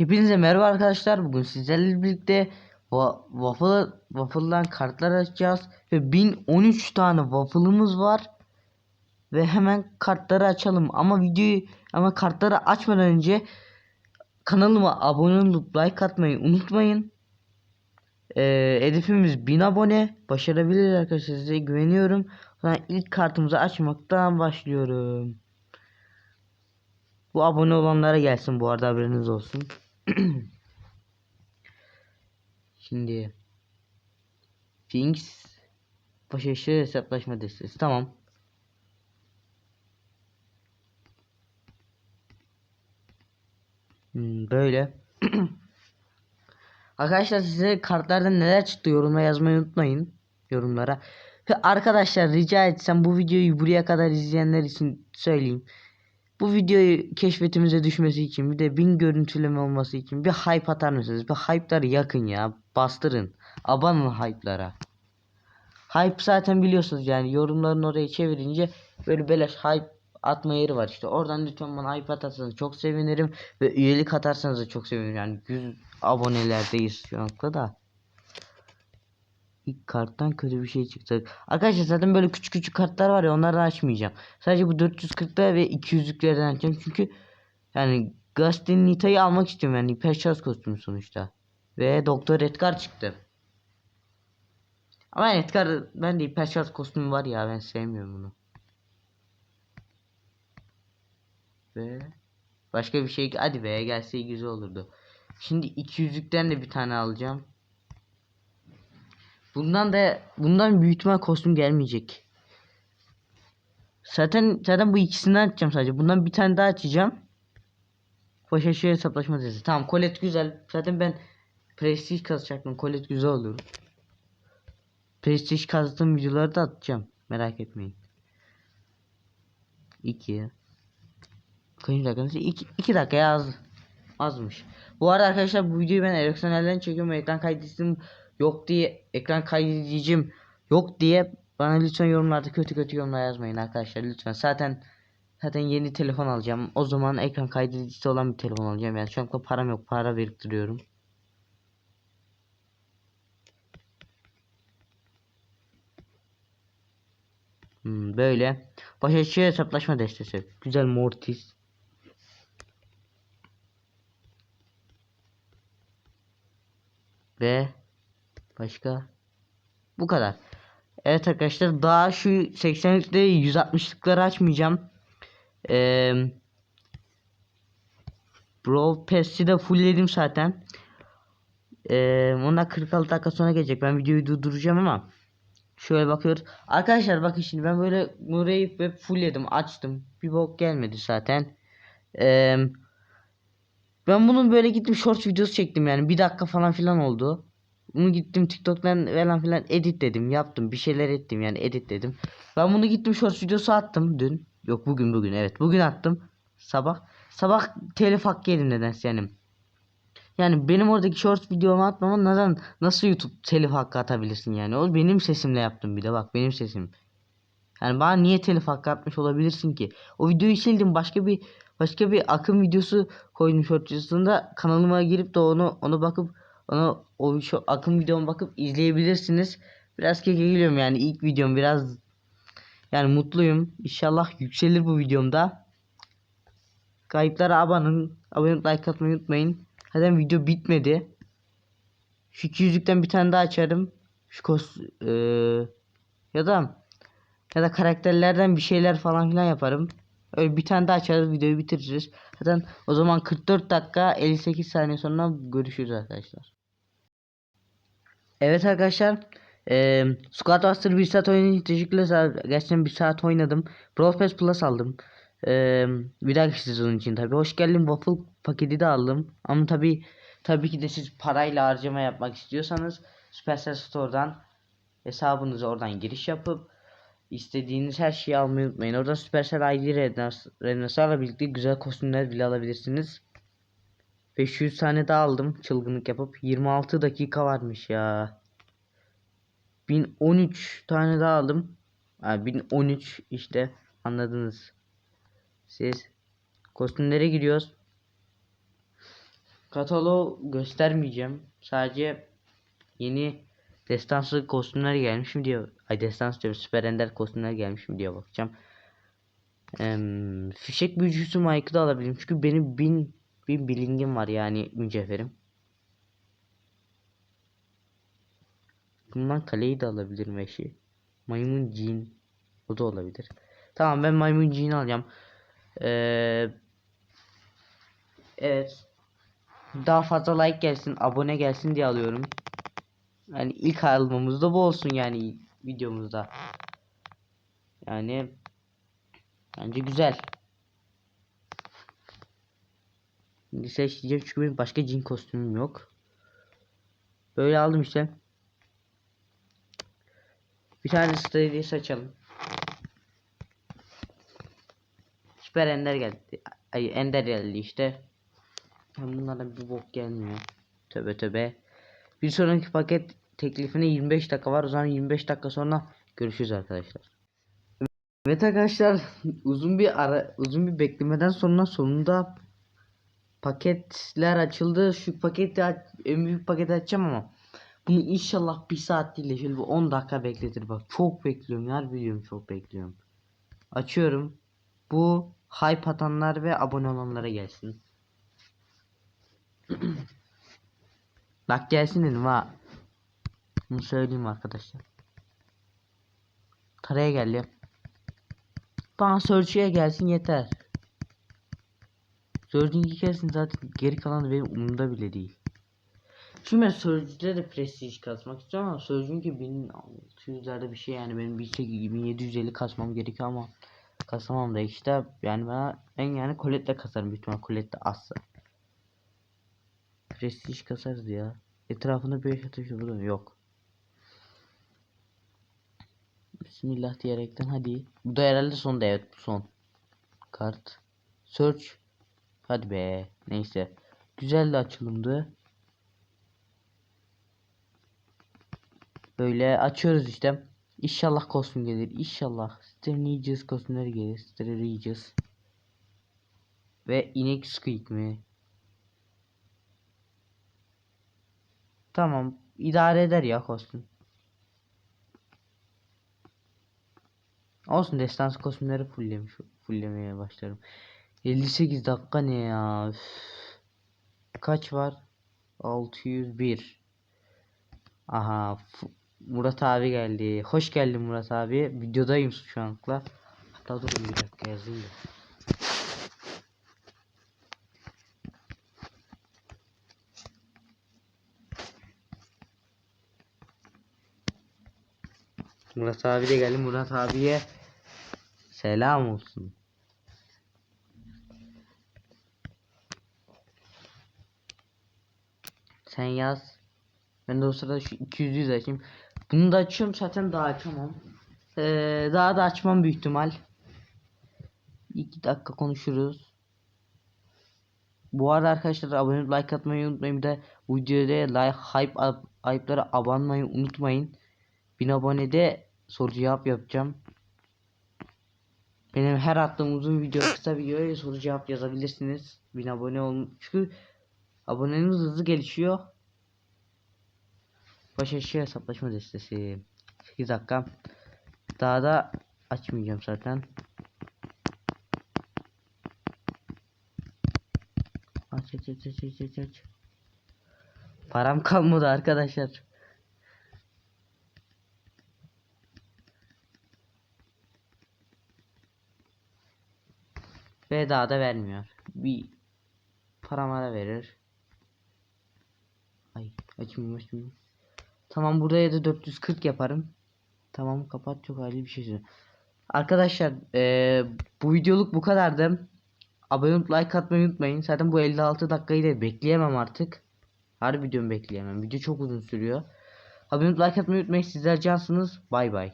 Hepinize merhaba arkadaşlar. Bugün sizlerle birlikte wa- waffle waffle'dan kartlar açacağız ve 1013 tane waffle'ımız var. Ve hemen kartları açalım. Ama videoyu ama kartları açmadan önce kanalıma abone olup like atmayı unutmayın. Ee, hedefimiz 1000 abone. Başarabiliriz arkadaşlar. Size güveniyorum. Zaman ilk kartımızı açmaktan başlıyorum. Bu abone olanlara gelsin bu arada haberiniz olsun. Şimdi Things Başarışı hesaplaşma destesi. Tamam. Hmm, böyle. Arkadaşlar size kartlardan neler çıktı yorumlara yazmayı unutmayın. Yorumlara. Arkadaşlar rica etsem bu videoyu buraya kadar izleyenler için söyleyeyim. Bu videoyu keşfetimize düşmesi için bir de bin görüntüleme olması için bir hype atar mısınız? Bir hype'ları yakın ya. Bastırın. Abanın hype'lara. Hype zaten biliyorsunuz yani yorumların oraya çevirince böyle beleş hype atma yeri var işte. Oradan lütfen bana hype atarsanız çok sevinirim. Ve üyelik atarsanız da çok sevinirim. Yani 100 abonelerdeyiz şu anda da. İlk karttan kötü bir şey çıktı. Arkadaşlar zaten böyle küçük küçük kartlar var ya onlardan açmayacağım. Sadece bu 440'lar ve 200'lüklerden açacağım. Çünkü yani Gaston Nita'yı almak istiyorum yani şans kostümü sonuçta. Ve Doktor Edgar çıktı. Ama Edgar ben de hiper şans kostümü var ya ben sevmiyorum bunu. Ve başka bir şey hadi be gelse güzel olurdu. Şimdi 200'lükten de bir tane alacağım. Bundan da bundan büyük kostüm gelmeyecek. Zaten zaten bu ikisinden açacağım sadece. Bundan bir tane daha açacağım. Başa şey hesaplaşma dizisi. Tamam Colette güzel. Zaten ben Prestige kazacaktım. Colette güzel olur. Prestige kazdığım videoları da atacağım. Merak etmeyin. 2 Kaç dakika? 2 2 dakika ya az. Azmış. Bu arada arkadaşlar bu videoyu ben Ericsson'dan çekiyorum. Ekran kaydedicim yok diye ekran kaydedicim yok diye bana lütfen yorumlarda kötü kötü yorumlar yazmayın arkadaşlar lütfen. Zaten zaten yeni telefon alacağım. O zaman ekran kaydedicisi olan bir telefon alacağım. Yani şu anda param yok. Para biriktiriyorum. Hmm, böyle. Başa hesaplaşma destesi. Güzel Mortis. Ve başka bu kadar. Evet arkadaşlar daha şu 80'likle 160'lıkları açmayacağım. Ee, Brawl Pass'i de fullledim zaten. Ee, onlar 46 dakika sonra gelecek. Ben videoyu durduracağım ama şöyle bakıyoruz. Arkadaşlar bakın şimdi ben böyle burayı hep fullledim açtım. Bir bok gelmedi zaten. Ee, ben bunun böyle gittim short videosu çektim yani bir dakika falan filan oldu. Bunu gittim TikTok'tan falan filan edit dedim yaptım bir şeyler ettim yani edit dedim. Ben bunu gittim short videosu attım dün. Yok bugün bugün evet bugün attım. Sabah. Sabah telif hakkı yedim nedense yani. Yani benim oradaki short videomu atmama neden nasıl YouTube telif hakkı atabilirsin yani. O benim sesimle yaptım bir de bak benim sesim. Yani bana niye telif hakkı atmış olabilirsin ki? O videoyu sildim başka bir başka bir akım videosu koydum short videosunda kanalıma girip de onu onu bakıp onu o şu akım videoma bakıp izleyebilirsiniz. Biraz keke geliyorum yani ilk videom biraz yani mutluyum. İnşallah yükselir bu videomda. Kayıplara abone abone olup like atmayı unutmayın. Zaten video bitmedi. Şu 200'lükten bir tane daha açarım. Şu kos eee, ya da ya da karakterlerden bir şeyler falan filan yaparım. Öyle bir tane daha açarız videoyu bitiririz. Zaten o zaman 44 dakika 58 saniye sonra görüşürüz arkadaşlar. Evet arkadaşlar. Eee Squad Master 1 saat oynayınca teşekkürler. Gerçekten 1 saat oynadım. Brawl Pass Plus aldım. Eee bir dahaki sezon için tabi. Hoş geldin Waffle paketi de aldım. Ama tabi tabii ki de siz parayla harcama yapmak istiyorsanız Supercell Store'dan hesabınızı oradan giriş yapıp istediğiniz her şeyi almayı unutmayın. Oradan Supercell ID Renasar'la birlikte güzel kostümler bile alabilirsiniz. 500 tane daha aldım çılgınlık yapıp 26 dakika varmış ya. 1013 tane daha aldım. Ha, 1013 işte anladınız. Siz kostümlere giriyoruz. kataloğu göstermeyeceğim. Sadece yeni destansı kostümler gelmiş mi diye ay destans diyorum süper ender kostümler gelmiş mi diye bakacağım. Em, fişek büyücüsü Mike'ı da alabilirim çünkü benim bin bin bilingim var yani mücevherim. Bundan kaleyi de alabilirim eşi. Maymun cin o da olabilir. Tamam ben maymun cini alacağım. Ee, evet. Daha fazla like gelsin, abone gelsin diye alıyorum. Yani ilk almamız da bu olsun yani videomuzda. Yani bence güzel. Şimdi seçeceğim çünkü benim başka cin kostümüm yok. Böyle aldım işte. Bir tane Steady seçelim. Süper Ender geldi. Ay Ender geldi işte. Ben bunlardan bir bok gelmiyor. Töbe töbe. Bir sonraki paket teklifine 25 dakika var. O zaman 25 dakika sonra görüşürüz arkadaşlar. Evet arkadaşlar uzun bir ara uzun bir beklemeden sonra sonunda paketler açıldı. Şu paketi aç- en büyük paketi açacağım ama bunu inşallah bir saat değil de şöyle bir 10 dakika bekletir bak. Çok bekliyorum ya biliyorum çok bekliyorum. Açıyorum. Bu hype atanlar ve abone olanlara gelsin. Bak gelsin dedim ha. Bunu söyleyeyim arkadaşlar. Karaya geldi. Bana search'e gelsin yeter. Search'in gelsin zaten geri kalan benim umurumda bile değil. Şimdi ben Surge'de de prestige kasmak istiyorum ama Surge'ün ki 1600'lerde bir şey yani benim 1800 1750 kasmam gerekiyor ama kasamam da işte yani ben, ben yani Colette'le kasarım büyük ihtimal Colette azsa. Prestige kasarız ya. Etrafında bir ateş burada yok. Bismillah diyerekten hadi. Bu da herhalde sonda evet bu son. Kart. Search. Hadi be. Neyse. Güzel de açılımdı. Böyle açıyoruz işte. İnşallah kostüm gelir. İnşallah. Sterneyeceğiz kostümleri gelir. Sterneyeceğiz. Ve inek squeak mi? Tamam. idare eder ya kostüm. Olsun destansı kostümleri fulllemiş, fulllemeye başlarım. 58 dakika ne ya? Üf. Kaç var? 601. Aha Murat abi geldi. Hoş geldin Murat abi. Videodayım şu anlıkla. Hatta durun bir dakika yazayım da. Murat abi de geldi. Murat abiye selam olsun. Sen yaz. Ben de o sırada şu 200 açayım. Bunu da açıyorum zaten daha açamam. Ee, daha da açmam büyük ihtimal. 2 dakika konuşuruz. Bu arada arkadaşlar abone like atmayı unutmayın. Bir de bu videoda like hype hype'lara abanmayı unutmayın. 1000 abonede soru cevap yapacağım. Benim her attığım uzun video kısa videoya soru cevap yazabilirsiniz. 1000 abone olun. Çünkü aboneniz hızlı gelişiyor. Baş aşağı hesaplaşma destesi. 8 dakika. Daha da açmayacağım zaten. Aç aç aç aç aç aç. Param kalmadı arkadaşlar. Ve daha da vermiyor. Bir paramara verir. Ay açmayayım açmayayım. Tamam buraya da 440 yaparım. Tamam kapat çok ayrı bir şey. Arkadaşlar eee, bu videoluk bu kadardı. Abone olup like atmayı unutmayın. Zaten bu 56 dakikayı da bekleyemem artık. Her videomu bekleyemem. Video çok uzun sürüyor. Abone olup like atmayı unutmayın. Sizler cansınız. Bay bay.